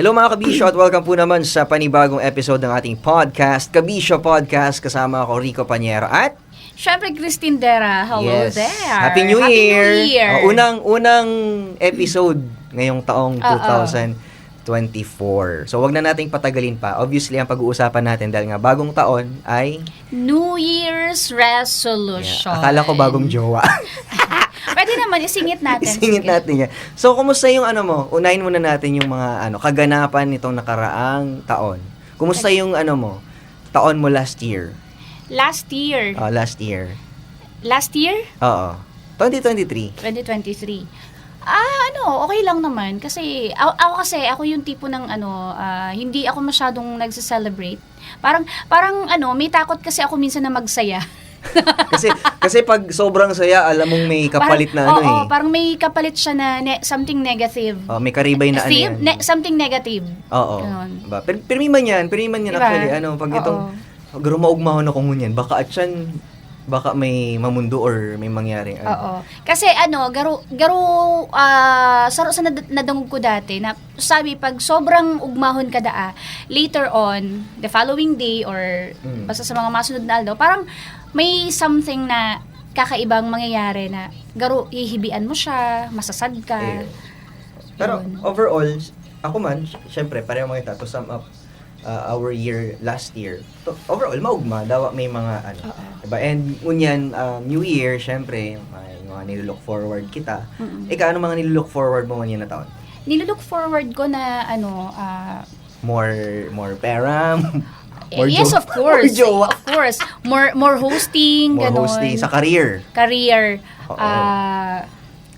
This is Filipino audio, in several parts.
Hello mga kabisyo at welcome po naman sa panibagong episode ng ating podcast, Kabisyo Podcast. Kasama ako Rico Panyero at Syempre, Christine Dera. Hello yes, there. Happy New Happy Year! New Year. Oh, unang unang episode ngayong taong Oo. 2024. So wag na nating patagalin pa. Obviously, ang pag-uusapan natin dahil nga bagong taon ay New Year's resolution. Yeah, akala ko bagong jowa. Pwede naman, isingit natin. Isingit Sige. natin yan. So, kumusta yung ano mo? Unahin muna natin yung mga ano kaganapan nitong nakaraang taon. Kumusta yung ano mo? Taon mo last year? Last year. Ah, last year. Last year? Oo. 2023. 2023. Ah, ano, okay lang naman. Kasi, ako, ako kasi, ako yung tipo ng ano, ah, hindi ako masyadong nagse-celebrate. Parang, parang ano, may takot kasi ako minsan na magsaya. Kasi kasi pag sobrang saya, alam mong may kapalit na ano oo, eh. parang may kapalit siya na ne- something negative. Oh, may karibay na ano See? yan. Ne- something negative. Oo. Ganon. Ba, pero, pero may man yan, pero man yan Diba? actually. Ano, pag itong, garo maugmahon ako ngunyan, baka at yan, baka may mamundo or may mangyari. Ano. Oo. Kasi ano, garo garo ah saro sa nad- nadungog ko dati na sabi pag sobrang ugmahon ka daa, later on, the following day or Mm. basta sa mga masunod na aldaw, parang may something na kakaibang mangyayari na garo hihibian mo siya, masasad ka. Eh, Pero Yun. overall, ako man, syempre, pareho mga kita, to sum up uh, our year last year. To, overall, maugma, daw may mga ano. Oo. Diba? And unyan, um, New Year, syempre, may mga nilook forward kita. Mm-mm. Ikaw, ano mga nilook forward mo ngayon na taon? Nilook forward ko na ano ah, More, more pera, more Eh, yes, jo- of course. More jowa. Of course. More more hosting, More ganon. hosting sa career. career, ah,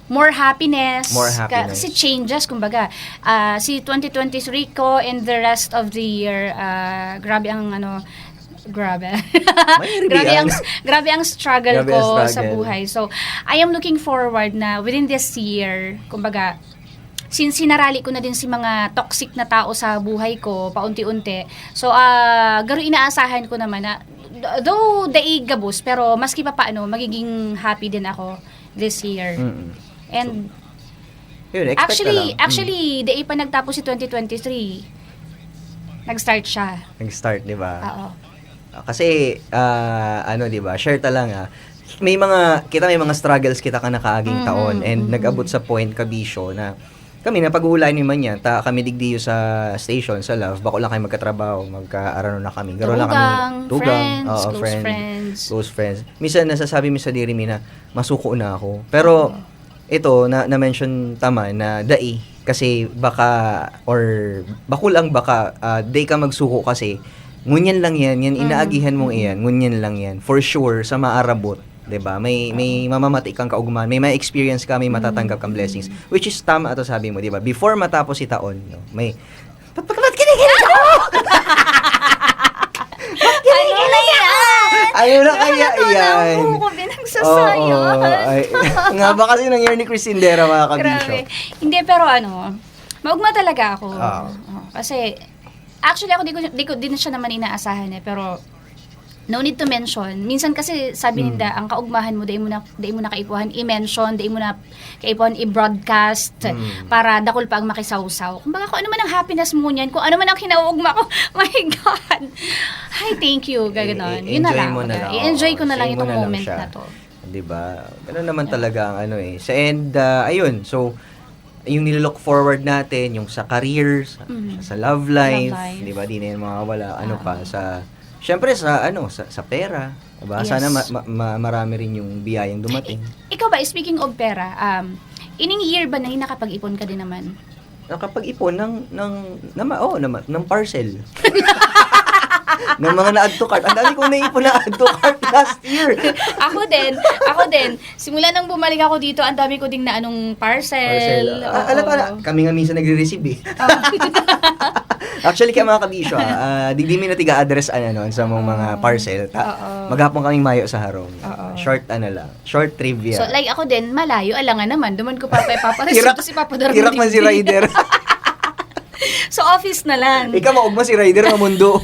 more happiness. More happiness. kasi changes, kumbaga. Ah, si 2023 ko and the rest of the year, ah, grabe ang ano, grabe. Grabe ang grabe ang struggle Grabe ko ang sa struggle. buhay. So, I am looking forward na within this year, kumbaga, since sinarali ko na din si mga toxic na tao sa buhay ko paunti-unti. So, ah garo inaasahan ko naman na though daig gabos, pero maski pa paano, magiging happy din ako this year. Mm-mm. And Yun, expect na actually. Mm. actually, daig pa nagtapos si 2023. Nag-start siya. Nag-start, di ba? Oo. Kasi, ah, ano, di ba, share ta lang ah, may mga, kita may mga struggles kita ka nakaaging Mm, taon and mm. nag-abot sa point kabisyo na kami na pag-uulan ni man yan, ta kami digdiyo sa station, sa love, bako lang kayo magkatrabaho, magkaarano na kami. Garo lang kami. Tugang, friends, oo, close friend, friends. Close friends. Minsan nasasabi mi sa diri mi na masuko na ako. Pero ito na na-mention tama na dai kasi baka or bako lang baka ah, day ka magsuko kasi ngunyan lang yan, yan inaagihan mong iyan, ngunyan lang yan. For sure sa maarabot 'di ba? May may mamamati kang kaugman, may may experience ka, may matatanggap kang blessings, which is tama ato sabi mo, 'di ba? Before matapos si taon, no, may Ba't ba't ba't kinikilig ako? Ano na yan? Ayun na kaya yan. Ano ko binagsasayo? Nga ba kasi nangyari ni Christine Dera mga kabisyo? Hindi, pero ano, maugma talaga ako. Oo, kasi, actually ako di ko, di ko din siya naman inaasahan eh, pero no need to mention. Minsan kasi sabi Mm. nila, ang kaugmahan mo, dahil mo na, dahil mo na kaipuhan i-mention, dahil mo na kaipuhan i-broadcast, Mm. para dakol pa ang makisawsaw. Kumbaga kung ano man ang happiness mo niyan, kung ano man ang kinaugma ko, my God. Hi, thank you. Gaganon. I- Yun na lang. mo na lang. I-enjoy ko na lang itong na lang moment siya. na to. 'Di ba? Ganun naman talaga ang ano eh. Sa and uh, ayun, so yung nilook forward natin, yung sa career, sa, Mhm. sa love life, Love life. 'di ba? Di na yan mawawala. Ano Ah. pa sa Syempre sa ano, sa, sa pera, 'di ba? Yes. Sana ma- ma- ma- marami rin yung biyayang dumating. Ikaw ba, speaking of pera, um, ining year ba na nakapag-ipon ka din naman? Nakapag-ipon ng ng nama oh, nama, ng parcel. ng mga na-add to cart. Ang dami kong naipon na add to cart last year. ako din, ako din. Simula nang bumalik ako dito, ang dami ko ding na anong Parcel. parcel. Ah, Oo. alam ko na, kami nga minsan nagre-receive eh. Actually, kaya mga kabisyo, ah, di di mi na tiga-address ano, sa mga mga parcel. Ta, Oo. maghapon kaming mayo sa harong. Oo. Short ano lang, short trivia. So, like ako din, malayo, alangan naman. Duman ko pa pa ipaparesin Hirak- to si Papa Darmo. Hirak man si Rider. so, office na lang. Ikaw maugma si Rider mamundo.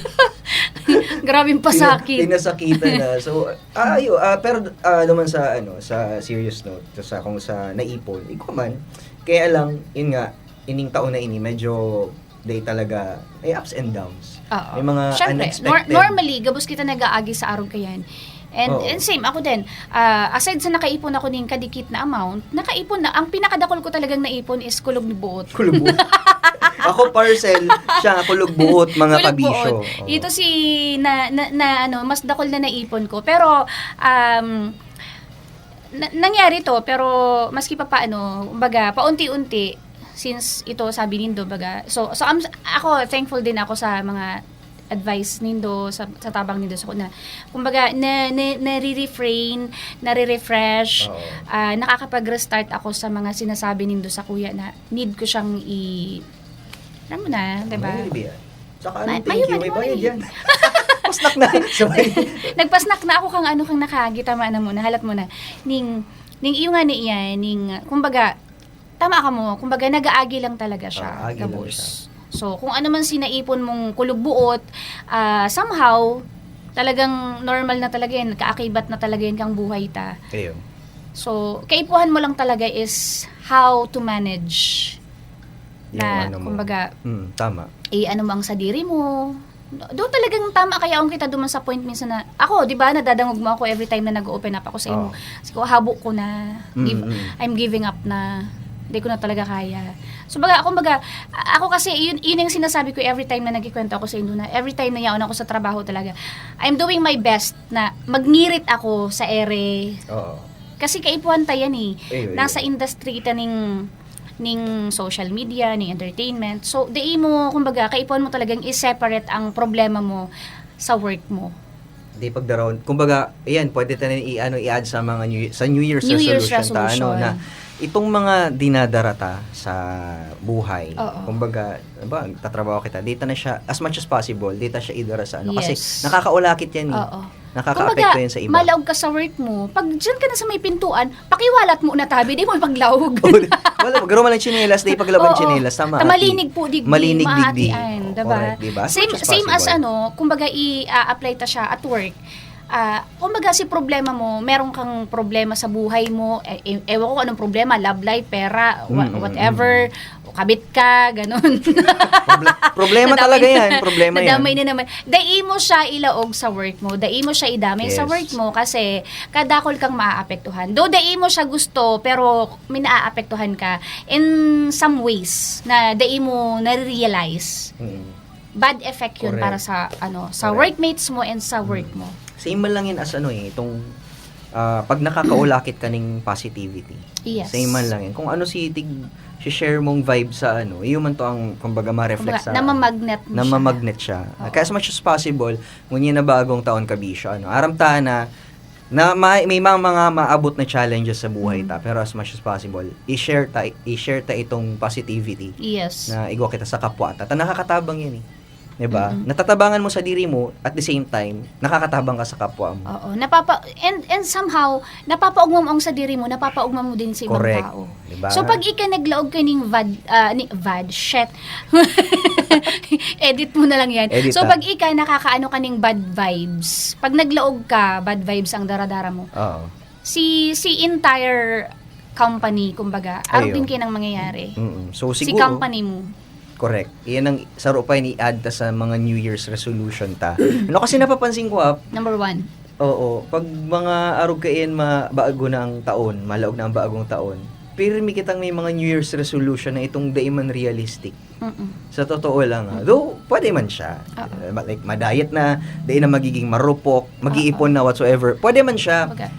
Grabing pasakit. Pina- Pinasakitan na. So, ah, ayo, ah, pero ah, naman sa ano, sa serious note, so, sa kung sa naipon, ikaw man, kaya lang, yun nga, ining taon na ini, medyo day talaga, may ups and downs. Oo. May mga Syempre, unexpected. nor- normally, gabos kita nag-aagi sa araw kayan. And, Oo. and same, ako din. Ah, aside sa nakaipon ako ng kadikit na amount, nakaipon na, ang pinakadakol ko talagang naipon is kulog ni buot. Kulubot. ako parcel, siya kulog buot, mga Kulog kabisyo. buot. Oo. Ito si, na, na, na, ano, mas dakol na naipon ko. Pero, um, na- nangyari to, pero maski pa paano, baga, paunti-unti, since ito sabi nindo, baga, so, so am- ako, thankful din ako sa mga advice nindo sa, sa tabang nindo sa kuna. Kumbaga, na, na, nare-refrain, nare-refresh, Oo. ah, nakakapag-restart ako sa mga sinasabi nindo sa kuya na need ko siyang i... Alam mo na, diba? Saka anong thank you, may bayad yan. Pasnak na. Nagpasnak na ako kang ano kang nakagita na mo na halat mo na ning ning iyo nga ni iya ning kumbaga tama ka mo kumbaga nagaagi lang talaga siya Ah, agi lang siya. So kung ano man sinaipon mong kulugbuot ah, somehow talagang normal na talaga yan kaakibat na talaga yan kang buhay ta. Ayun. So kaipuhan mo lang talaga is how to manage Yung na ano mo. kumbaga Mm, tama. eh ano mo ang sa diri mo. Do talagang tama kaya akong kita duman sa point minsan na ako, 'di ba, nadadangog mo ako every time na nag-open up ako sa imo. Oo. Kasi ko habok ko na. Mm, Give- mm. I'm giving up na. Hindi ko na talaga kaya. So baga, ako baga, ako kasi yun, yun yung sinasabi ko every time na nagkikwento ako sa inyo na every time na yaon ako sa trabaho talaga. I'm doing my best na magnirit ako sa ere. Oo. Kasi kaipuhan tayo yan eh Ayun, nasa ayun. industry ta ning ning social media, ning entertainment. So, di mo, kumbaga, kaipuan mo talagang i-separate ang problema mo sa work mo. Di pagdaraw. Kumbaga, ayan, pwede tayo i ano i-add sa mga New, sa New Year's New Year's resolution, ta ano resolution. na itong mga dinadarata sa buhay. Oo. Kumbaga, ba, tatrabaho kita, data na siya as much as possible, data siya idara sa ano kasi Yes. nakakaulakit yan eh. Oo. Nakaka-apekto yan sa iba. malaog ka sa work mo. Pag dyan ka na sa may pintuan, pakiwalat mo na tabi, di mo paglaog. Wala, garo man lang chinelas, di paglaban Oo. chinelas, tama. Ta ati. malinig po digdi, Malinig digdi. maatian, diba? correct, diba? As Same, much as same as possible. ano, kumbaga i-apply ta siya at work. Ah, kumbaga si problema mo, meron kang problema sa buhay mo, e- e- ewan ko anong problema, love life, pera, wa- Mm, mm, whatever, kabit ka, ganun. Proble- problema Nadamay talaga na- yan, problema yan. Nadamay na naman. Dai mo siya ilaog sa work mo. Dai mo siya idamay sa Yes. work mo kasi kadakol kang maaapektuhan. Do dai mo siya gusto pero may naaapektuhan ka in some ways na dai mo na-realize. Mm. Bad effect yun Correct. para sa ano sa Correct. workmates mo and sa work mo. Same man lang yan as ano eh, itong ah, pag nakakaulakit ka ng positivity. Yes. Same man lang yan. Kung ano si tig si share mong vibe sa ano, iyon man to ang kumbaga ma-reflect sa namamagnet mo siya. namamagnet siya. Oo. Kaya as much as possible, ngunyan na bagong taon kabisyo, ano, aramtahan na na may, may mga, mga maabot na challenges sa buhay Mm. ta pero as much as possible i-share ta i-share ta itong positivity Yes. na igwa kita sa kapwa ta. Ta nakakatabang yan eh. 'Di ba? Mm-mm. Natatabangan mo sa diri mo at the same time nakakatabang ka sa kapwa mo. Oo, napapa and and somehow napapaugmam ang sa diri mo, napapaugmam mo din sa ibang Correct. tao. 'Di ba? So pag ika naglaog ka ning vad ah, ni vad shit. Edit mo na lang 'yan. Edit, so pag ika nakakaano ka ning bad vibes. Pag naglaog ka, bad vibes ang daradara mo. Oo. Si si entire company kumbaga, araw din kayo nang mangyayari. Mm-mm. So si siguro company mo. Correct. Iyan ang saro pa ni add ta sa mga New Year's resolution ta. ano kasi napapansin ko ah, Number one. Oo, pag mga arog kain mabago na ang taon, malaog na ang bagong taon, pirmi kitang may mga New Year's resolution na itong daiman realistic. Mm-mm. Sa totoo lang, ah. though pwede man siya. Oo. Like ma-diet na, di na magiging marupok, mag-iipon na whatsoever. Pwede man siya. Okay.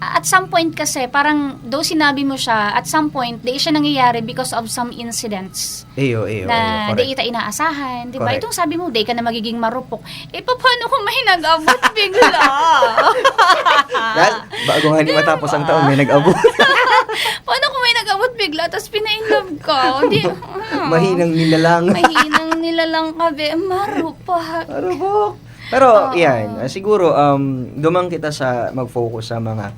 At some point kasi, parang, though sinabi mo siya, at some point, di siya nangyayari because of some incidents Eyo, eyo, na eyo, di ita inaasahan. Di ba? Correct. Itong sabi mo, di ka na magiging marupok. Eh, pa- paano kung may nag-abot bigla? Dahil, bago nga ni matapos ang taon, may nag-abot. paano kung may nag-abot bigla, tapos pina-inlove ka? Di, ah. Mahinang nilalang. Mahinang nila lang kabe. Marupok. Marupok. Pero, Oo. yan, ah, siguro, um, dumang kita sa mag-focus sa mga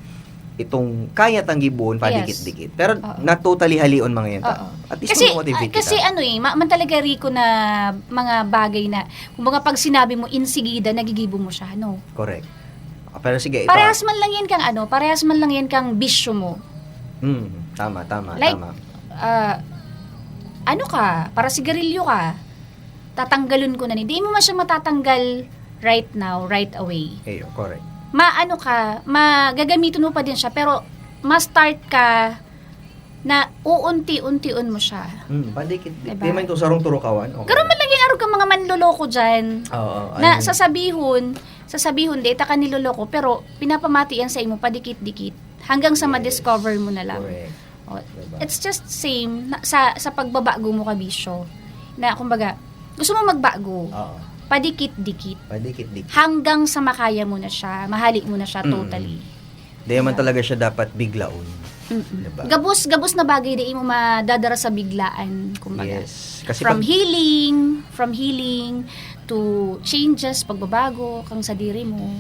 itong kaya tang gibuon padikit-dikit. Pero Oo. not totally halion mga yan. ta. Oo. At least Kasi, motivate ah, kasi ano eh, ma- man talaga Rico na mga bagay na, kumbaga pag sinabi mo insigida, nagigibo mo siya, no? Correct. Ah, Pero sige, ito. Parehas man lang yan kang ano, parehas man lang yan kang bisyo mo. Mm, tama, tama, Like, tama. Ah, ano ka, para sigarilyo ka. tatanggalin ko na ni. Di mo man siya matatanggal right now, right away. Ayo, correct. Maano ka, magagamitin mo pa din siya, pero ma-start ka na uunti-untiun mo siya. Mm, padikit. Diba? Di man ito sarong turukawan. Okay. Karon man lagi arog ka mga manloloko dyan. Oo, na ano- sasabihon, sasabihon, data ka niloloko, pero pinapamati yan sa imo, padikit-dikit. Hanggang sa Yes. ma-discover mo na lang. Correct. O, Diba? It's just same na, sa sa pagbabago mo ka bisyo. Na kumbaga, gusto mo magbago, Oo. Padikit-dikit. Padikit-dikit. Hanggang sa makaya mo na siya, mahali mo na siya Mm. totally. Di man talaga siya dapat biglaon. Mm-mm. Diba? Gabos gabos na bagay di mo madadara sa biglaan kumbaga. Yes. Kasi from pag, healing, from healing to changes, pagbabago kang sa diri mo,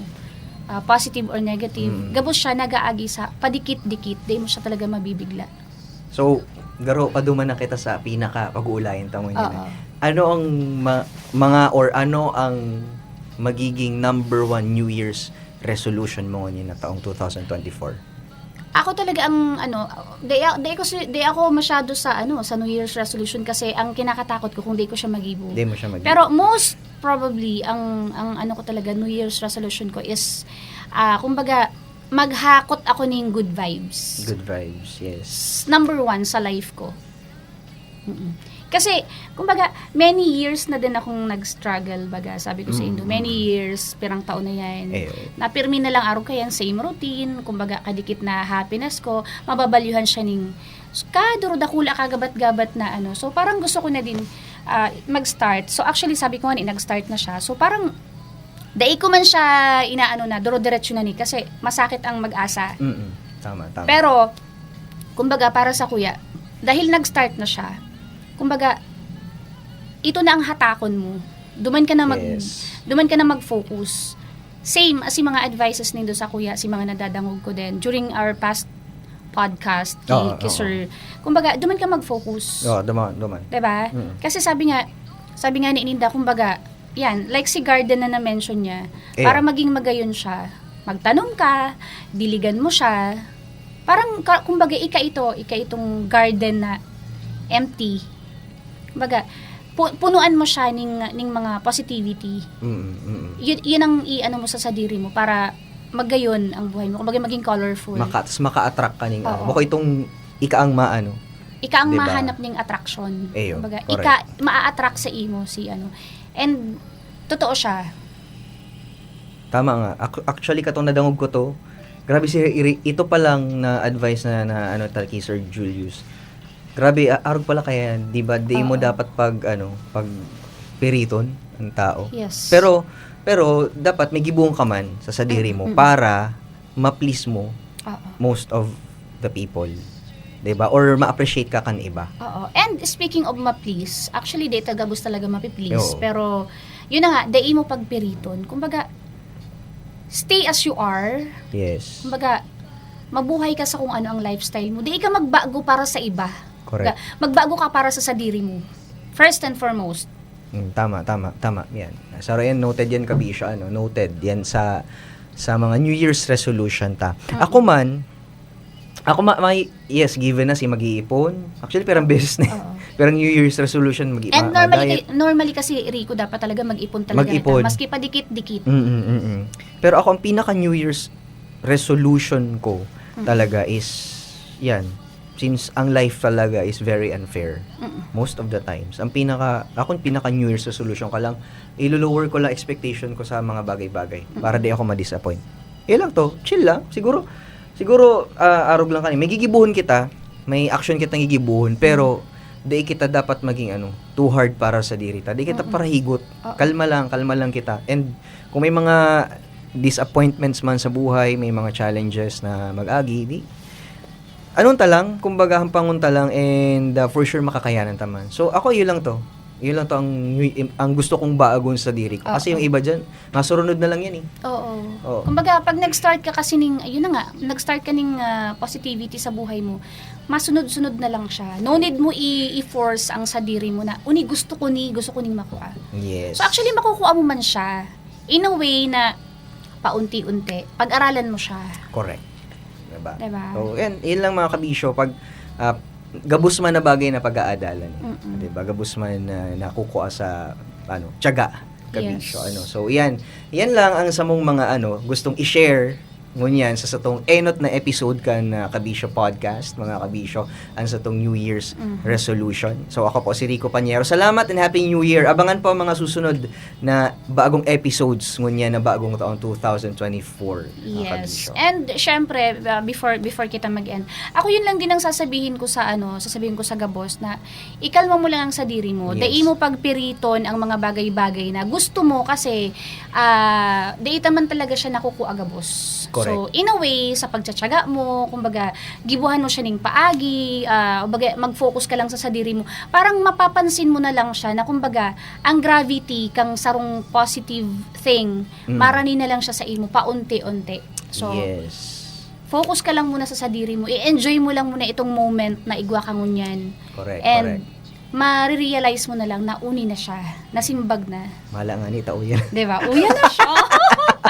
ah, positive or negative. Mm. Gabos siya nagaagi sa padikit-dikit, di mo siya talaga mabibigla. so, garo, paduman na kita sa pinaka pag-uulayan tamo niya. Ano ang ma- mga or ano ang magiging number one New Year's resolution mo ngayon na taong 2024? Ako talaga ang ano, di, di, ako, si- di ako masyado sa ano sa New Year's resolution kasi ang kinakatakot ko kung di ko siya magibo. Hindi mo siya mag Pero most probably ang ang ano ko talaga New Year's resolution ko is ah kumbaga maghakot ako ng good vibes. Good vibes, yes. Number one sa life ko. Mm-mm. Kasi, kumbaga, many years na din akong nag-struggle, baga, sabi ko sa Indo, many years, pirang taon na yan. Eh, Napirmi na lang araw kaya same routine, kumbaga, kadikit na happiness ko, mababalyuhan siya ning kaduro dakula kagabat-gabat na ano. So, parang gusto ko na din ah, mag-start. So, actually, sabi ko nga, nag-start na siya. So, parang, dai ko man siya inaano na, duro-diretso na ni, kasi masakit ang mag-asa. mm Tama, tama. Pero, kumbaga, para sa kuya, dahil nag-start na siya, kumbaga, ito na ang hatakon mo. Duman ka na mag, yes. duman ka na mag-focus. Same as yung mga advices nindo sa kuya, si mga nadadangog ko din during our past podcast kay, Oo, kay oo. Sir. Kumbaga, duman ka mag-focus. Oh, duman, duman. 'Di ba? Mm. Kasi sabi nga, sabi nga ni Ininda, kumbaga, yan, like si Garden na na-mention niya, Eh. para maging magayon siya, magtanong ka, diligan mo siya, parang, kumbaga, ika ito, ika itong garden na empty. Kumbaga, pu- punuan mo siya ning, ning mga positivity. Mm, mm, Yun, yun ang i-ano mo sa sadiri mo para magayon ang buhay mo. Kumbaga, maging colorful. Maka, tas maka-attract ka ning, ano. Baka itong ika ang maano. ika ang Diba? mahanap ning attraction. Eyo, Kumbaga, ika maa-attract sa imo si ano. And totoo siya. Tama nga. Ac- Actually, katong nadangog ko to, grabe si iri- ito pa lang na advice na, na ano tal kay Sir Julius. Grabe, a- arog pala kaya, 'di ba? Di mo Oo. dapat pag ano, pag piriton ang tao. Yes. Pero pero dapat may gibuong ka man sa sadiri mo para ma-please mo Oo. most of the people. 'Di ba? Or ma-appreciate ka kan iba. Oo. And speaking of ma-please, actually data gabos talaga mapi-please. Oo. Pero yun na nga, dai mo pagpiriton. Kumbaga stay as you are. Yes. Kumbaga mabuhay ka sa kung ano ang lifestyle mo. Di ka magbago para sa iba. Correct. Kumbaga, magbago ka para sa sadiri mo. First and foremost. Mm, tama, tama, tama. Yan. So, yan, noted yan kabisyo, ano, noted. Yan sa sa mga New Year's resolution ta. Ako man, ako ma may, yes, given na si mag-iipon. Actually, perang beses na. Oo. perang New Year's resolution, mag And ma- normally, normally kasi, Rico, dapat talaga mag-ipon talaga. Mag-ipon. nito. Maski pa dikit-dikit. Mm, mm, mm, mm. Pero ako, ang pinaka New Year's resolution ko Mm. talaga is, yan, since ang life talaga is very unfair. Mm. most of the times. Ang pinaka, ako pinaka New Year's resolution ko lang, ilo-lower ko lang expectation ko sa mga bagay-bagay para di ako ma-disappoint. Eh lang to, chill lang. Siguro, siguro, ah, arog lang kanina. May gigibuhon kita, may action kitang gigibuhon, pero, di kita dapat maging ano, too hard para sa dirita. Di kita Mm-mm. para higot. Kalma lang, kalma lang kita. And, kung may mga disappointments man sa buhay, may mga challenges na mag-agi, di, anong talang, kumbaga hampangon talang and uh, for sure makakayanan taman. So ako yun lang to. Yun lang to ang ang gusto kong baagon sa diri ko. Kasi Oo. yung iba diyan, masurunod na lang yan eh. Oo. Oo. Kumbaga, pag nag-start ka kasi ning, ayun na nga, nag-start ka ning ah, positivity sa buhay mo, masunod-sunod na lang siya. No need mo i- i-force ang sadiri mo na, uni, gusto ko ni, gusto ko ning makuha. Yes. So actually, makukuha mo man siya in a way na paunti-unti. Pag-aralan mo siya. correct. Diba? Diba? So, yan, yun lang mga kabisyo pag ah, gabus man na bagay na pag-aadalan. Mm-mm. Diba? Gabus man na nakukuha sa ano, tiyaga, kabisyo. Yes. Ano. So, yan. Yan lang ang sa mong mga ano, gustong i-share ngunyan sa satong enot na episode kan na Kabisyo Podcast, mga kabisyo, ang satong New Year's Mhm. resolution. So ako po si Rico Panyero. Salamat and Happy New Year. Abangan po mga susunod na bagong episodes ngunyan na bagong taong 2024. mga Yes. kabisyo. And syempre, uh, before before kita mag-end, ako yun lang din ang sasabihin ko sa ano, sasabihin ko sa gabos na ikalma mo lang ang sadiri mo. Yes. Dai mo pagpiriton ang mga bagay-bagay na gusto mo kasi ah dai man talaga siya nakukuha gabos. Correct. So, in a way, sa pagtsatsaga mo, kumbaga, gibuhan mo siya ning paagi, ah, kumbaga, mag-focus ka lang sa sadiri mo. Parang mapapansin mo na lang siya na kumbaga, ang gravity kang sarong positive thing, Mm. marani na lang siya sa imo paunti-unti. So, yes. focus ka lang muna sa sadiri mo. I-enjoy mo lang muna itong moment na igwa ka ngunyan. Correct, And correct. marirealize mo na lang na uni na siya, nasimbag na. Mahala nga ni tao yan. 'Di ba? Uyan na siya.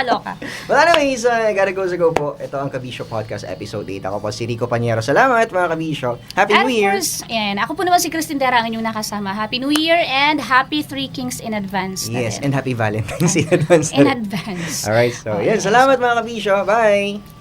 Kaloka. Wala na may isa. Gotta go sa go po. Ito ang Kabisyo Podcast Episode 8. Ako po si Rico Panyero. Salamat mga Kabisyo. Happy and New Year! course, ayan, ako po naman si Christine Dera ang inyong nakasama. Happy New Year and Happy Three Kings in advance. Yes, and Happy Valentine's in advance. in advance. Alright, so Oh, yan. yes. Salamat mga Kabisyo. Bye!